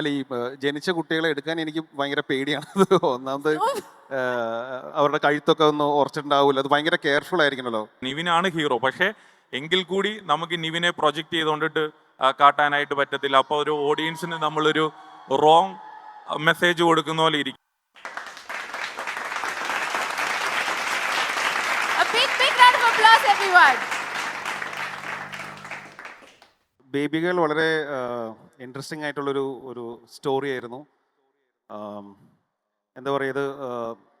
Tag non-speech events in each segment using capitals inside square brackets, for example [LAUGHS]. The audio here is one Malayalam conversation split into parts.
അല്ല ഈ ജനിച്ച കുട്ടികളെ എടുക്കാൻ എനിക്ക് ഭയങ്കര പേടിയാണ്. അത് [LAUGHS] ഒന്നാമത് അവരുടെ കഴുത്തൊക്കെ ഒന്ന് ഉറച്ചിട്ടുണ്ടാവില്ല. അത് ഭയങ്കര കെയർഫുൾ ആയിരിക്കണല്ലോ. നിവിനാണ് ഹീറോ. പക്ഷേ എങ്കിൽ കൂടി നമുക്ക് നിവിനെ പ്രൊജക്റ്റ് ചെയ്തുകൊണ്ടിട്ട് കാട്ടാനായിട്ട് പറ്റത്തില്ല. അപ്പോൾ ഒരു ഓഡിയൻസിന് നമ്മളൊരു റോങ് മെസ്സേജ് കൊടുക്കുന്ന പോലെ ഇരിക്കും. A big, big round of applause, everyone. ബേബികൾ വളരെ ഇൻട്രസ്റ്റിംഗ് ആയിട്ടുള്ളൊരു ഒരു സ്റ്റോറി ആയിരുന്നു. എന്താ പറയുക ഇത്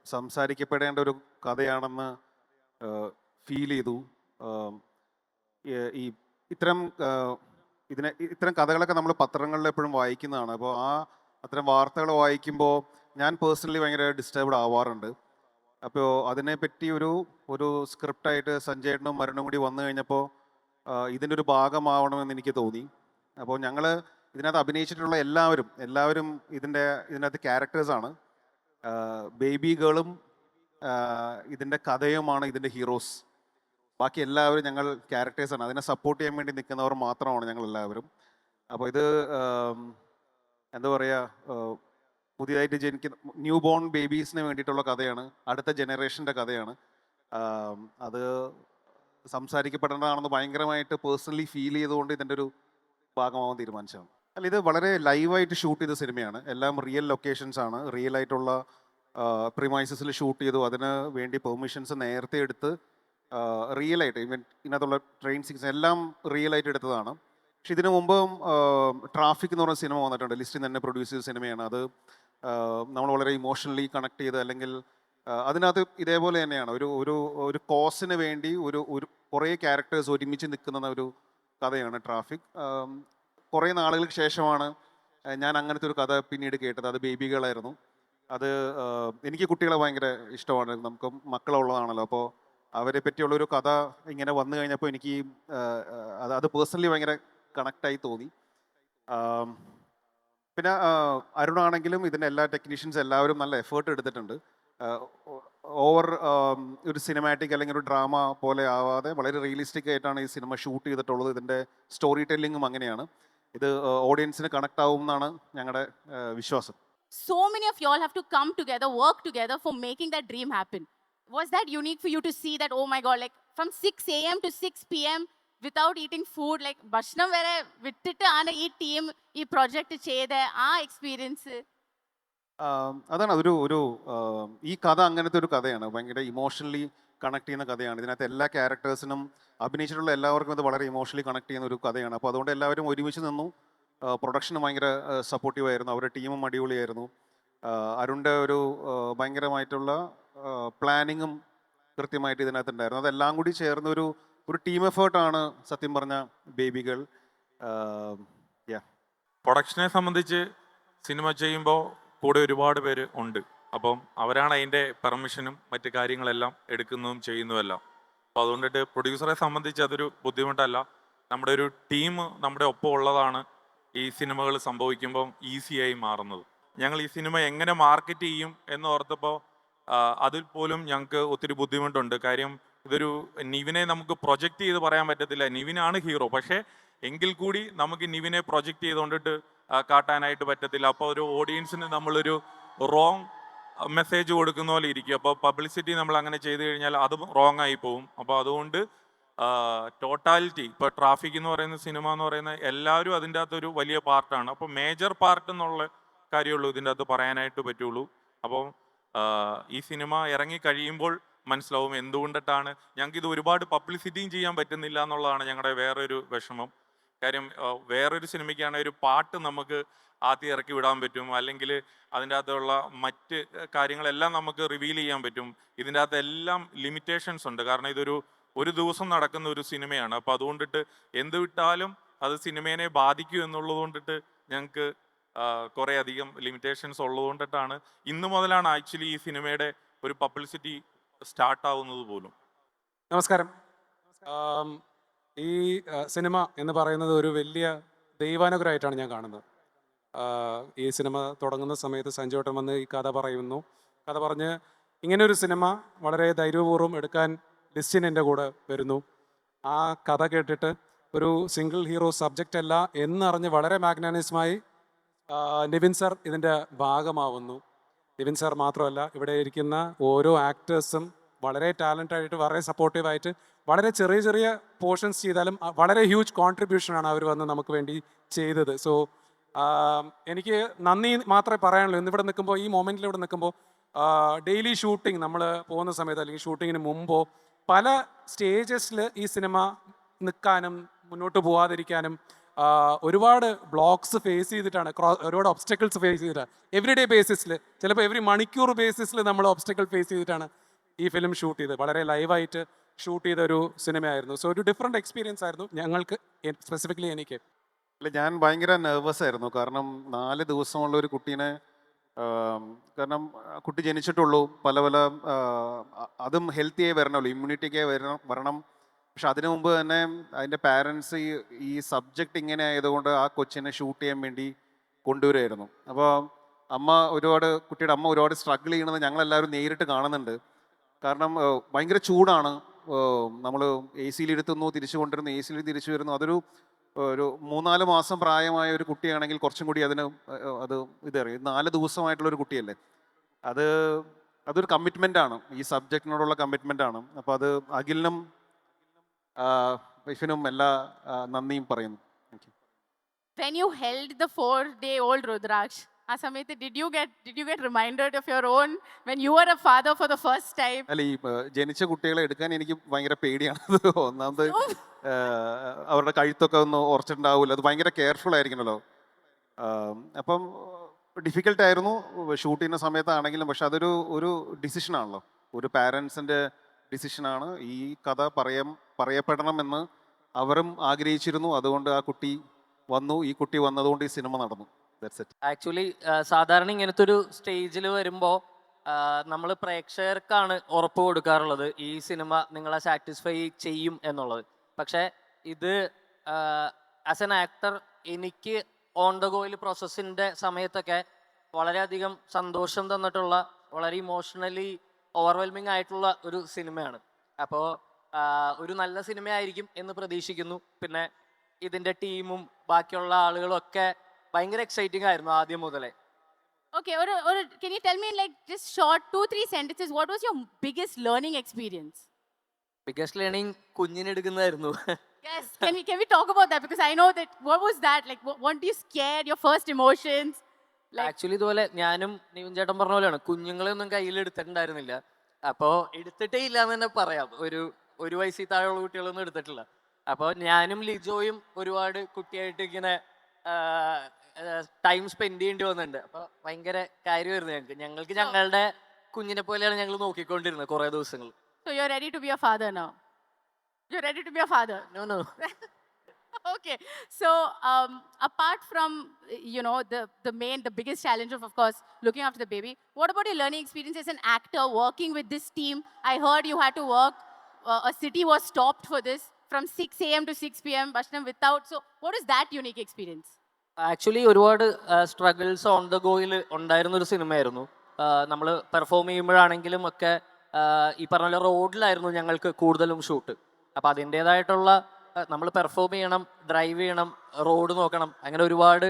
സംസാരിക്കപ്പെടേണ്ട ഒരു കഥയാണെന്ന് ഫീൽ ചെയ്തു. ഈ- ഇത്തരം ഇതിനെ ഇത്തരം കഥകളൊക്കെ നമ്മൾ പത്രങ്ങളിൽ എപ്പോഴും വായിക്കുന്നതാണ്. അപ്പോൾ ആ അത്തരം വാർത്തകൾ വായിക്കുമ്പോൾ ഞാൻ പേഴ്സണലി ഭയങ്കര ഡിസ്റ്റർബ്ഡ് ആവാറുണ്ട്. അപ്പോൾ അതിനെപ്പറ്റി ഒരു ഒരു സ്ക്രിപ്റ്റായിട്ട് സഞ്ജയേട്ടനും മരണും കൂടി വന്നു കഴിഞ്ഞപ്പോൾ ഇതിന്റെ ഒരു ഭാഗമാവണമെന്ന് എനിക്ക് തോന്നി. അപ്പോൾ ഞങ്ങൾ ഇതിനകത്ത് അഭിനയിച്ചിട്ടുള്ള എല്ലാവരും എല്ലാവരും ഇതിന്റെ ഇതിനകത്ത് ക്യാരക്ടേഴ്സാണ് ബേബി ഗേളും ഇതിന്റെ കഥയുമാണ് ഇതിന്റെ ഹീറോസ് ബാക്കി എല്ലാവരും ഞങ്ങൾ ക്യാരക്ടേഴ്സാണ് അതിനെ സപ്പോർട്ട് ചെയ്യാൻ വേണ്ടി നിൽക്കുന്നവർ മാത്രമാണ് ഞങ്ങൾ എല്ലാവരും. അപ്പോൾ ഇത് എന്താ പറയുക പുതിയതായിട്ട് ജനിക്കുന്ന ന്യൂ ബോൺ ബേബീസിന് വേണ്ടിയിട്ടുള്ള കഥയാണ്. അടുത്ത ജനറേഷന്റെ കഥയാണ്. അത് സംസാരിക്കപ്പെടേണ്ടതാണെന്ന് ഭയങ്കരമായിട്ട് പേഴ്സണലി ഫീൽ ചെയ്തുകൊണ്ട് ഇതിന്റെ ഒരു ഭാഗമാവാൻ തീരുമാനിച്ചതാണ്. അല്ല ഇത് വളരെ ലൈവായിട്ട് ഷൂട്ട് ചെയ്ത സിനിമയാണ്. എല്ലാം റിയൽ ലൊക്കേഷൻസ് ആണ്. റിയൽ ആയിട്ടുള്ള പ്രിമൈസസിൽ ഷൂട്ട് ചെയ്തു. അതിന് വേണ്ടി പെർമിഷൻസ് നേരത്തെ എടുത്ത് റിയൽ ആയിട്ട് ഇവൻ ഇതിനകത്തുള്ള ട്രെയിൻ സീക്സ് എല്ലാം റിയൽ ആയിട്ട് എടുത്തതാണ്. പക്ഷെ ഇതിനു മുമ്പ് ട്രാഫിക് എന്ന് പറഞ്ഞ സിനിമ വന്നിട്ടുണ്ട്. ലിസ്റ്റിൽ തന്നെ പ്രൊഡ്യൂസ് ചെയ്ത സിനിമയാണ്. അത് നമ്മൾ വളരെ ഇമോഷണലി കണക്ട് ചെയ്ത് അല്ലെങ്കിൽ അതിനകത്ത് ഇതേപോലെ തന്നെയാണ്. ഒരു ഒരു ഒരു കോസിന് വേണ്ടി ഒരു ഒരു കുറേ ക്യാരക്ടേഴ്സ് ഒരുമിച്ച് നിൽക്കുന്ന ഒരു കഥയാണ് ട്രാഫിക്. കുറേ നാളുകൾക്ക് ശേഷമാണ് ഞാൻ അങ്ങനത്തെ ഒരു കഥ പിന്നീട് കേട്ടത്. അത് ബേബികളായിരുന്നു അത് എനിക്ക് കുട്ടികളെ ഭയങ്കര ഇഷ്ടമാണ്. നമുക്ക് മക്കളുള്ളതാണല്ലോ. അപ്പോൾ അവരെ പറ്റിയുള്ളൊരു കഥ ഇങ്ങനെ വന്നു കഴിഞ്ഞപ്പോൾ എനിക്ക് അത് അത് പേഴ്സണലി ഭയങ്കര കണക്റ്റായി തോന്നി. പിന്നെ അരുണാണെങ്കിലും ഇതിന്റെ എല്ലാ ടെക്നീഷ്യൻസ് എല്ലാവരും നല്ല എഫേർട്ട് എടുത്തിട്ടുണ്ട്. ഓവർ ഒരു സിനിമാറ്റിക് അല്ലെങ്കിൽ ഒരു ഡ്രാമ പോലെ ആവാതെ വളരെ റിയലിസ്റ്റിക് ആയിട്ടാണ് ഈ സിനിമ ഷൂട്ട് ചെയ്തിട്ടുള്ളത് ഇതിന്റെ സ്റ്റോറി ടെല്ലിങ്ങും അങ്ങനെയാണ് ഇത് ഓഡിയൻസിന് കണക്ട് ആവും എന്നാണ് ഞങ്ങളുടെ വിശ്വാസം So many of to have to come together, work together for making that dream happen. Was that unique for you to see that, oh my God, like from 6 a.m. to 6 p.m. without eating food like ഭക്ഷണം വരെ വിട്ടിട്ട് ആണ് ഈ ടീം ഈ പ്രൊജക്ട് ചെയ്ത ആ എക്സ്പീരിയൻസ് അതാണ് അതൊരു ഒരു ഈ കഥ അങ്ങനത്തെ ഒരു കഥയാണ്. ഭയങ്കര ഇമോഷണലി കണക്ട് ചെയ്യുന്ന കഥയാണ്. ഇതിനകത്ത് എല്ലാ ക്യാരക്ടേഴ്സിനും അഭിനയിച്ചിട്ടുള്ള എല്ലാവർക്കും ഇത് വളരെ ഇമോഷണലി കണക്ട് ചെയ്യുന്ന ഒരു കഥയാണ്. അപ്പോൾ അതുകൊണ്ട് എല്ലാവരും ഒരുമിച്ച് നിന്നു. പ്രൊഡക്ഷൻ ഭയങ്കര സപ്പോർട്ടീവ് ആയിരുന്നു. അവരുടെ ടീമും അടിപൊളിയായിരുന്നു. അരുണിന്റെ ഒരു ഭയങ്കരമായിട്ടുള്ള പ്ലാനിങ്ങും കൃത്യമായിട്ട് ഇതിനകത്തുണ്ടായിരുന്നു. അതെല്ലാം കൂടി ചേർന്ന ഒരു ഒരു ടീം എഫേർട്ടാണ് സത്യം പറഞ്ഞ ബേബികൾ. പ്രൊഡക്ഷനെ സംബന്ധിച്ച് സിനിമ ചെയ്യുമ്പോൾ കൂടെ ഒരുപാട് പേര് ഉണ്ട്. അപ്പം അവരാണ് അതിന്റെ പെർമിഷനും മറ്റു കാര്യങ്ങളെല്ലാം എടുക്കുന്നതും ചെയ്യുന്നതുമെല്ലാം. അപ്പോൾ അതുകൊണ്ടിട്ട് പ്രൊഡ്യൂസറെ സംബന്ധിച്ച് അതൊരു ബുദ്ധിമുട്ടല്ല. നമ്മുടെ ഒരു ടീം നമ്മുടെ ഒപ്പം ഉള്ളതാണ് ഈ സിനിമകൾ സംഭവിക്കുമ്പോൾ ഈസിയായി മാറുന്നത്. ഞങ്ങൾ ഈ സിനിമ എങ്ങനെ മാർക്കറ്റ് ചെയ്യും എന്ന് ഓർത്തപ്പോൾ അതിൽ പോലും ഞങ്ങൾക്ക് ഒത്തിരി ബുദ്ധിമുട്ടുണ്ട്. കാര്യം ഇതൊരു നിവിനെ നമുക്ക് പ്രൊജക്റ്റ് ചെയ്ത് പറയാൻ പറ്റത്തില്ല. നിവിനാണ് ഹീറോ പക്ഷേ എങ്കിൽ കൂടി നമുക്ക് നിവിനെ പ്രൊജക്റ്റ് ചെയ്തുകൊണ്ടിട്ട് കാട്ടാനായിട്ട് പറ്റത്തില്ല. അപ്പോൾ ഒരു ഓഡിയൻസിന് നമ്മളൊരു റോങ് മെസ്സേജ് കൊടുക്കുന്ന പോലെ ഇരിക്കും. അപ്പോൾ പബ്ലിസിറ്റി നമ്മൾ അങ്ങനെ ചെയ്തു കഴിഞ്ഞാൽ അതും റോങ് ആയി പോവും. അപ്പോൾ അതുകൊണ്ട് ടോട്ടാലിറ്റി ഇപ്പോൾ ട്രാഫിക് എന്ന് പറയുന്ന സിനിമ എന്ന് പറയുന്ന എല്ലാവരും അതിന്റെ അകത്തൊരു വലിയ പാർട്ടാണ് അപ്പോൾ മേജർ പാർട്ട് എന്നുള്ള കാര്യമുള്ളൂ ഇതിന്റെ അകത്ത് പറയാനായിട്ട് പറ്റുള്ളൂ. അപ്പോൾ ഈ സിനിമ ഇറങ്ങി കഴിയുമ്പോൾ മനസ്സിലാവും എന്തുകൊണ്ടിട്ടാണ്. ഞങ്ങൾക്ക് ഇത് ഒരുപാട് പബ്ലിസിറ്റിയും ചെയ്യാൻ പറ്റുന്നില്ല എന്നുള്ളതാണ് ഞങ്ങളുടെ വേറൊരു വിഷമം. കാര്യം വേറൊരു സിനിമയ്ക്കാണെങ്കിൽ ഒരു പാട്ട് നമുക്ക് ആദ്യം ഇറക്കി വിടാൻ പറ്റും. അല്ലെങ്കിൽ അതിന്റെ അകത്തുള്ള മറ്റ് കാര്യങ്ങളെല്ലാം നമുക്ക് റിവീൽ ചെയ്യാൻ പറ്റും. ഇതിന്റെ അകത്ത് എല്ലാം ലിമിറ്റേഷൻസ് ഉണ്ട്. കാരണം ഇതൊരു ഒരു ദിവസം നടക്കുന്ന ഒരു സിനിമയാണ്. അപ്പോൾ അതുകൊണ്ടിട്ട് എന്ത് വിട്ടാലും അത് സിനിമേനെ ബാധിക്കും എന്നുള്ളത് കൊണ്ടിട്ട് ഞങ്ങൾക്ക് കുറേ അധികം ലിമിറ്റേഷൻസ് ഉള്ളതുകൊണ്ടിട്ടാണ് ഇന്ന് മുതലാണ് ആക്ച്വലി ഈ സിനിമയുടെ ഒരു പബ്ലിസിറ്റി സ്റ്റാർട്ട് ആവുന്നത് പോലും. നമസ്കാരം. ഈ സിനിമ എന്ന് പറയുന്നത് ഒരു വലിയ ദൈവാനുഗ്രഹമായിട്ടാണ് ഞാൻ കാണുന്നത്. ഈ സിനിമ തുടങ്ങുന്ന സമയത്ത് സഞ്ജോട്ടം വന്ന് ഈ കഥ പറയുന്നു. കഥ പറഞ്ഞ് ഇങ്ങനെ ഒരു സിനിമ വളരെ ധൈര്യപൂർവം എടുക്കാൻ ലിസ്റ്റിൻ എന്റെ കൂടെ വരുന്നു. ആ കഥ കേട്ടിട്ട് ഒരു സിംഗിൾ ഹീറോ സബ്ജക്റ്റ് അല്ല എന്നറിഞ്ഞ് വളരെ മാഗ്നാനിസമായി നിവിൻ സർ ഇതിന്റെ ഭാഗമാവുന്നു. നിവിൻ സർ മാത്രമല്ല ഇവിടെ ഇരിക്കുന്ന ഓരോ ആക്ടേഴ്സും വളരെ ടാലന്റ് ആയിട്ട് വളരെ സപ്പോർട്ടീവായിട്ട് വളരെ ചെറിയ ചെറിയ പോർഷൻസ് ചെയ്താലും വളരെ ഹ്യൂജ് കോൺട്രിബ്യൂഷനാണ് അവർ വന്ന് നമുക്ക് വേണ്ടി ചെയ്തത്. സോ എനിക്ക് നന്ദി മാത്രമേ പറയാനുള്ളൂ. ഇന്നിവിടെ നിൽക്കുമ്പോൾ ഈ മൊമെന്റിൽ ഇവിടെ നിൽക്കുമ്പോൾ ഡെയിലി ഷൂട്ടിംഗ് നമ്മൾ പോകുന്ന സമയത്ത് അല്ലെങ്കിൽ ഷൂട്ടിങ്ങിന് മുമ്പോ പല സ്റ്റേജസിൽ ഈ സിനിമ നിൽക്കാനും മുന്നോട്ട് പോവാതിരിക്കാനും ഒരുപാട് ബ്ലോക്സ് ഫേസ് ചെയ്തിട്ടാണ് ഒരുപാട് ഒബ്സ്റ്റക്കിൾസ് ഫേസ് ചെയ്തിട്ടാണ്. എവറി ഡേ ബേസിസിൽ ചിലപ്പോൾ എവറി മണിക്കൂർ ബേസിസിൽ നമ്മൾ ഒബ്സ്റ്റക്കിൾ ഫേസ് ചെയ്തിട്ടാണ് ഈ ഫിലിം ഷൂട്ട് ചെയ്തത്. വളരെ ലൈവായിട്ട് ഷൂട്ട് ചെയ്ത ഒരു സിനിമയായിരുന്നു. സോ ഒരു ഡിഫറെന്റ് എക്സ്പീരിയൻസ് ആയിരുന്നു. ഞങ്ങൾക്ക് സ്പെസിഫിക്കലി എനിക്ക്. അല്ല ഞാൻ ഭയങ്കര നെർവസ് ആയിരുന്നു. കാരണം നാല് ദിവസമുള്ള ഒരു കുട്ടീനെ കാരണം കുട്ടി ജനിച്ചിട്ടുള്ളൂ. പല പല അതും ഹെൽത്തിയായി വരണമല്ലോ ഇമ്മ്യൂണിറ്റിക്കായി വരണം വരണം. പക്ഷെ അതിനു മുമ്പ് തന്നെ അതിന്റെ പാരൻസ് ഈ ഈ സബ്ജക്റ്റ് ഇങ്ങനെ ആയതുകൊണ്ട് ആ കൊച്ചിനെ ഷൂട്ട് ചെയ്യാൻ വേണ്ടി കൊണ്ടുവരുമായിരുന്നു അപ്പോൾ അമ്മ ഒരുപാട് കുട്ടിയുടെ അമ്മ ഒരുപാട് സ്ട്രഗിൾ ചെയ്യണത് ഞങ്ങളെല്ലാവരും നേരിട്ട് കാണുന്നുണ്ട്. കാരണം ഭയങ്കര ചൂടാണ്. നമ്മൾ എ സിയിൽ ഇരുത്തുന്നു തിരിച്ചു കൊണ്ടിരുന്നു എ സിയിൽ തിരിച്ചു വരുന്നു. അതൊരു ഒരു മൂന്നാൽ മാസം പ്രായമായ ഒരു കുട്ടിയാണെങ്കിൽ കുറച്ചും കൂടി അതിന് അത് ഇതറിയും നാല് ദിവസമായിട്ടുള്ള ഒരു കുട്ടിയല്ലേ? അത് അതൊരു കമ്മിറ്റ്മെന്റ് ആണ് ഈ സബ്ജക്റ്റിനോടുള്ള കമ്മിറ്റ്മെന്റ് ആണ് അപ്പോൾ അത് അഖിലിനും വൈഫിനും എല്ലാ നന്ദിയും പറയുന്നു. When you held the four-day-old Rudraksh, ആ സമയത്ത് did you get did you get reminded of your own when you were a father for the first time? അല്ല ഈ ഏഹ്, ജനിച്ച കുട്ടികളെ എടുക്കാൻ എനിക്ക് ഭയങ്കര പേടിയാണ്. അത് ഒന്നാമത് ഏഹ്, അവരുടെ കഴുത്തൊക്കെ ഒന്ന് ഉറച്ചിട്ടുണ്ടാവില്ല അത് ഭയങ്കര കെയർഫുൾ ആയിരിക്കണല്ലോ. ആം, അപ്പം ഡിഫിക്കൽട്ട് ആയിരുന്നു ഷൂട്ട് ചെയ്യുന്ന സമയത്താണെങ്കിലും പക്ഷെ അതൊരു ഒരു ഡിസിഷനാണല്ലോ ഒരു പാരൻസിന്റെ ഡിസിഷനാണ് ഈ കഥ പറയാൻ പറയപ്പെടണമെന്ന് അവരും ആഗ്രഹിച്ചിരുന്നു. അതുകൊണ്ട് ആ കുട്ടി വന്നു. ഈ കുട്ടി വന്നതുകൊണ്ട് ഈ സിനിമ നടന്നു. ആക്ച്വലി സാധാരണ ഇങ്ങനത്തെ ഒരു സ്റ്റേജിൽ വരുമ്പോൾ നമ്മൾ പ്രേക്ഷകർക്കാണ് ഉറപ്പ് കൊടുക്കാറുള്ളത് ഈ സിനിമ നിങ്ങളെ സാറ്റിസ്ഫൈ ചെയ്യും എന്നുള്ളത്. പക്ഷേ ഇത് ആസ് എൻ ആക്ടർ എനിക്ക് ഓൺ ദ ഗോയിൽ പ്രോസസ്സിന്റെ സമയത്തൊക്കെ വളരെയധികം സന്തോഷം തന്നിട്ടുള്ള വളരെ ഇമോഷണലി ഓവർവെൽമിംഗ് ആയിട്ടുള്ള ഒരു സിനിമയാണ്. അപ്പോൾ ഒരു നല്ല സിനിമയായിരിക്കും എന്ന് പ്രതീക്ഷിക്കുന്നു. പിന്നെ ഇതിന്റെ ടീമും ബാക്കിയുള്ള ആളുകളും ഒക്കെ ഭയങ്കര എക്സൈറ്റിംഗ് ആയിരുന്നു ആദ്യം മുതലേ Okay, or, or can you tell me in like just short two, three sentences, what was your biggest learning experience? Biggest learning കുഞ്ഞിനെടുക്കുന്നതായിരുന്നു Yes, can we can we talk about that? Because I know that what was that? Like what, weren't you scared? Your first emotions? Like actually ഇതുപോലെ ഞാനും നിവിൻ ചേട്ടൻ പറഞ്ഞ പോലെയാണ് കുഞ്ഞുങ്ങളെ ഒന്നും കയ്യിൽ എടുത്തിട്ടുണ്ടായിരുന്നില്ല അപ്പോൾ എടുത്തിട്ടേ ഇല്ല എന്ന് തന്നെ പറയാം ഒരു ഒരു വയസ്സിൽ താഴെയുള്ള കുട്ടികളൊന്നും എടുത്തിട്ടില്ല അപ്പോൾ ഞാനും ലിജോയും ഒരുപാട് കുട്ടിയായിട്ട് ഇങ്ങനെ ടൈം സ്പെൻഡ് ചെയ്യേണ്ടി വന്നിട്ടുണ്ട് അപ്പൊ ഭയങ്കര കാര്യമായിരുന്നു ഞങ്ങൾക്ക് ഞങ്ങൾക്ക് ഞങ്ങളുടെ കുഞ്ഞിനെ പോലെയാണ് ഞങ്ങൾ നോക്കിക്കൊണ്ടിരുന്നത് കുറെ ദിവസങ്ങൾ so you're ready to be a father now. You're ready to be a father. No, no. okay so um, apart from uh, you know the the main the biggest challenge of of course looking after the baby what about your learning experience as an actor working with this team i heard you had to work uh, a city was stopped for this from 6 a.m to 6 p.m Vaishnav without so what is that unique experience actually ഒരുപാട് സ്ട്രഗിൾസ് ഓൺ ദ ഗോയിൽ ഉണ്ടായിരുന്ന ഒരു സിനിമയായിരുന്നു. നമ്മൾ പെർഫോം ചെയ്യുമ്പോഴാണെങ്കിലും ഒക്കെ ഈ പറഞ്ഞ റോഡിലായിരുന്നു ഞങ്ങൾക്ക് കൂടുതലും ഷൂട്ട് അപ്പോൾ അതിന്റേതായിട്ടുള്ള നമ്മൾ പെർഫോം ചെയ്യണം ഡ്രൈവ് ചെയ്യണം റോഡ് നോക്കണം അങ്ങനെ ഒരുപാട്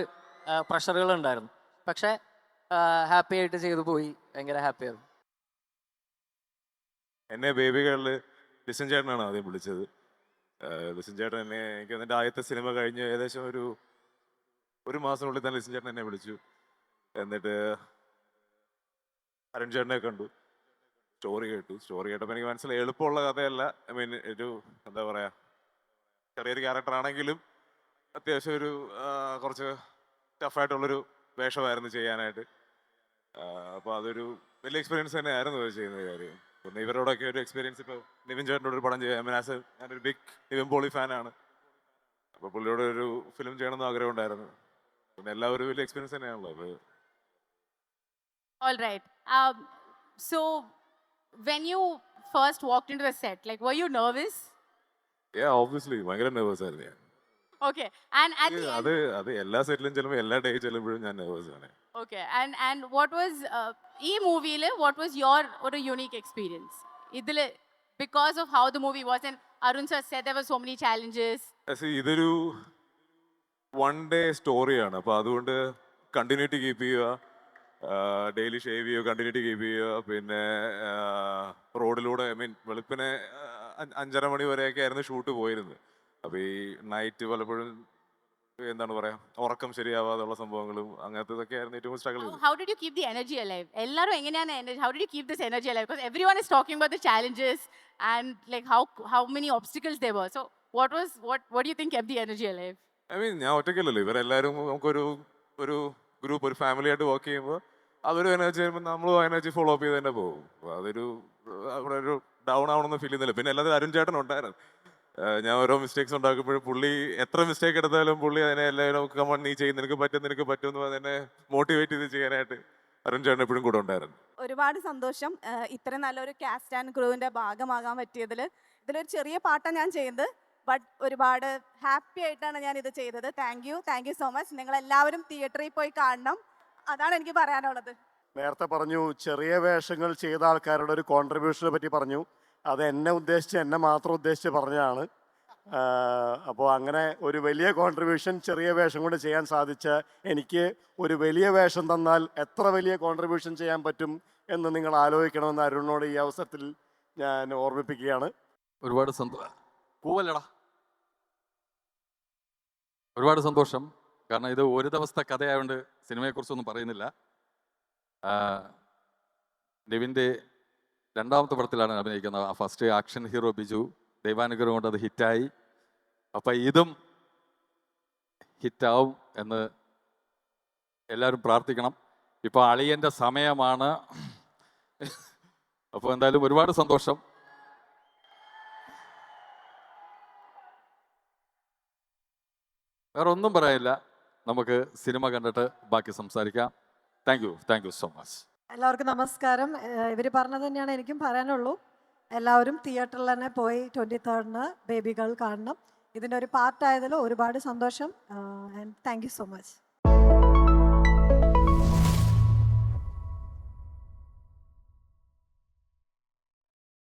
പ്രഷറുകൾ ഉണ്ടായിരുന്നു. പക്ഷേ ഹാപ്പി ആയിട്ട് ചെയ്തു പോയി. ഭയങ്കര ഹാപ്പി ആയിരുന്നു. എന്നെ ബേബികളിൽ ലിസൻ ചേട്ടനാണ് ആദ്യം വിളിച്ചത്. ലിസൻ ചേട്ടൻ എന്നെ എനിക്ക് എന്റെ ആദ്യത്തെ സിനിമ കഴിഞ്ഞ് ഏകദേശം ഒരു ഒരു മാസത്തിനുള്ളിൽ തന്നെ ലിസിൻ ചേട്ടൻ എന്നെ വിളിച്ചു. എന്നിട്ട് അരുൺ ചേട്ടനെ കണ്ടു. സ്റ്റോറി കേട്ടു. സ്റ്റോറി കേട്ടപ്പോൾ എനിക്ക് മനസ്സിലായി എളുപ്പമുള്ള കഥയല്ല. ഐ മീൻ ഒരു എന്താ പറയുക ചെറിയൊരു ക്യാരക്ടർ ആണെങ്കിലും അത്യാവശ്യം ഒരു കുറച്ച് ടഫായിട്ടുള്ളൊരു വേഷമായിരുന്നു ചെയ്യാനായിട്ട്. അപ്പോൾ അതൊരു വലിയ എക്സ്പീരിയൻസ് തന്നെ ആയിരുന്നു അത് ചെയ്യുന്ന കാര്യം. പിന്നെ ഇവരോടൊക്കെ ഒരു എക്സ്പീരിയൻസ് ഇപ്പോൾ നിവിൻ ചേട്ടനോട് ഒരു പടം ചെയ്യാം. ആസ് ഞാനൊരു ബിഗ് നിവിൻ പോളി ഫാനാണ് അപ്പോൾ പുള്ളിയോട് ഒരു ഫിലിം ചെയ്യണമെന്ന് ആഗ്രഹം ഉണ്ടായിരുന്നു. പിന്നെ എല്ലാവരും വലിയ എക്സ്പീരിയൻസ് തന്നെയാണല്ലോ. അപ്പോൾ all right. Um, so when you first walked into the set like were you nervous? Yeah, obviously ഭയങ്കര നെർവസ് ആയിരുന്നു ഞാൻ. ഓക്കെ ആൻഡ് അത് അത് എല്ലാ സെറ്റിലും ചെല്ലുമ്പോൾ എല്ലാ ഡേ ചെല്ലുമ്പോഴും ഞാൻ നെർവസ് ആണ്. Was uh, e movie what was your what a unique experience? ഇതിൽ because of how the movie was and Arun sir said there were so many challenges. See, ഇതൊരു വൺ ഡേ സ്റ്റോറിയാണ് അപ്പോൾ അതുകൊണ്ട് കണ്ടിന്യൂറ്റി കീപ്പ് ചെയ്യുക ഡെയിലി ഷേവ് ചെയ്യുക കണ്ടിന്യൂറ്റി കീപ്പ് ചെയ്യുക പിന്നെ റോഡിലൂടെ ഐ മീൻ വെളുപ്പിനെ അഞ്ചര മണി വരെയൊക്കെ ആയിരുന്നു ഷൂട്ട് പോയിരുന്നത് അപ്പോൾ ഈ നൈറ്റ് പലപ്പോഴും എന്താണ് പറയാ ഉറക്കം ശരിയാവാതുള്ള സംഭവങ്ങളും അങ്ങനത്തെ ആയിരുന്നു ഏറ്റവും struggle how did you keep the energy alive എല്ലാരും എങ്ങനെയാണ് energy how did you keep this energy alive Because everyone is talking about the challenges and like how how many obstacles there were. So what was what what do you think kept the energy alive? I mean ഞാൻ ഒറ്റയ്ക്കല്ലല്ലോ. ഇവരെല്ലാവരും നമുക്കൊരു ഒരു ഗ്രൂപ്പ് ഒരു ഫാമിലി ആയിട്ട് വർക്ക് ചെയ്യുമ്പോൾ അതൊരു എനർജി ചെയ്യുമ്പോൾ നമ്മളും ആ എനർജി ഫോളോ അപ്പ് ചെയ്ത് തന്നെ പോകും. അതൊരു അവിടെ ഒരു ഡൗൺ ആവണമെന്ന് ഫീൽ ചെയ്യുന്നില്ല. പിന്നെ അല്ലാതെ അരുൺ ചേട്ടൻ ഉണ്ടായിരുന്നു. ഞാൻ ഓരോ മിസ്റ്റേക്സ് ഉണ്ടാക്കുമ്പോഴും പുള്ളി എത്ര മിസ്റ്റേക്ക് എടുത്താലും പുള്ളി അതിനെ എല്ലാവരും കമൺ നീ ചെയ്യും നിനക്ക് പറ്റും നിനക്ക് പറ്റും എന്ന് പറഞ്ഞ് എന്നെ മോട്ടിവേറ്റ് ചെയ്ത് ചെയ്യാനായിട്ട് അരുൺ ചേട്ടൻ എപ്പോഴും കൂടെ ഉണ്ടായിരുന്നു. ഒരുപാട് സന്തോഷം. ഇത്ര നല്ലൊരു കാസ്റ്റ് ആൻഡ് ക്രൂവിന്റെ ഭാഗമാകാൻ പറ്റിയതിൽ ഇതിലൊരു ചെറിയ പാട്ടാണ് ഞാൻ ചെയ്യുന്നത്. ബട്ട് ഒരുപാട് ഹാപ്പി ആയിട്ടാണ് ഞാൻ ഇത് ചെയ്തത്. Thank you thank you so much നിങ്ങൾ എല്ലാവരും തിയേറ്ററിൽ പോയി കാണണം. അതാണ് എനിക്ക് പറയാനുള്ളത്. നേരത്തെ പറഞ്ഞു ചെറിയ വേഷങ്ങൾ ചെയ്ത ആൾക്കാരുടെ ഒരു കോൺട്രിബ്യൂഷനെ പറ്റി പറഞ്ഞു. അത് എന്നെ ഉദ്ദേശിച്ച് എന്നെ മാത്രം ഉദ്ദേശിച്ച് പറഞ്ഞതാണ്. അപ്പോൾ അങ്ങനെ ഒരു വലിയ കോൺട്രിബ്യൂഷൻ ചെറിയ വേഷം കൊണ്ട് ചെയ്യാൻ സാധിച്ച എനിക്ക് ഒരു വലിയ വേഷം തന്നാൽ എത്ര വലിയ കോൺട്രിബ്യൂഷൻ ചെയ്യാൻ പറ്റും എന്ന് നിങ്ങൾ ആലോചിക്കണമെന്ന് അരുണിനോട് ഈ അവസരത്തിൽ ഞാൻ ഓർമ്മിപ്പിക്കുകയാണ്. ഒരുപാട് സന്തോഷം ഒരുപാട് സന്തോഷം. കാരണം ഇത് ഒരു ദിവസത്തെ കഥയായതുകൊണ്ട് സിനിമയെക്കുറിച്ചൊന്നും പറയുന്നില്ല. നിവിന്റെ രണ്ടാമത്തെ പടത്തിലാണ് അഭിനയിക്കുന്നത്. First action hero Biju. ദൈവാനുഗ്രഹം കൊണ്ട് അത് ഹിറ്റായി. അപ്പം ഇതും ഹിറ്റാവും എന്ന് എല്ലാവരും പ്രാർത്ഥിക്കണം. ഇപ്പോൾ അളിയന്റെ സമയമാണ്. അപ്പോൾ എന്തായാലും ഒരുപാട് സന്തോഷം. വേറെ ഒന്നും പറയാനില്ല. നമുക്ക് സിനിമ കണ്ടിട്ട് ബാക്കി സംസാരിക്കാം. Thank you thank you so much എല്ലാവർക്കും നമസ്കാരം. ഇവർ പറഞ്ഞത് തന്നെയാണ് എനിക്കും പറയാനുള്ളൂ. എല്ലാവരും തിയേറ്ററിൽ തന്നെ പോയി ട്വന്റി തേർഡിന് ബേബികൾ കാണണം. ഇതിന്റെ ഒരു പാർട്ടായതിൽ ഒരുപാട് സന്തോഷം. And thank so much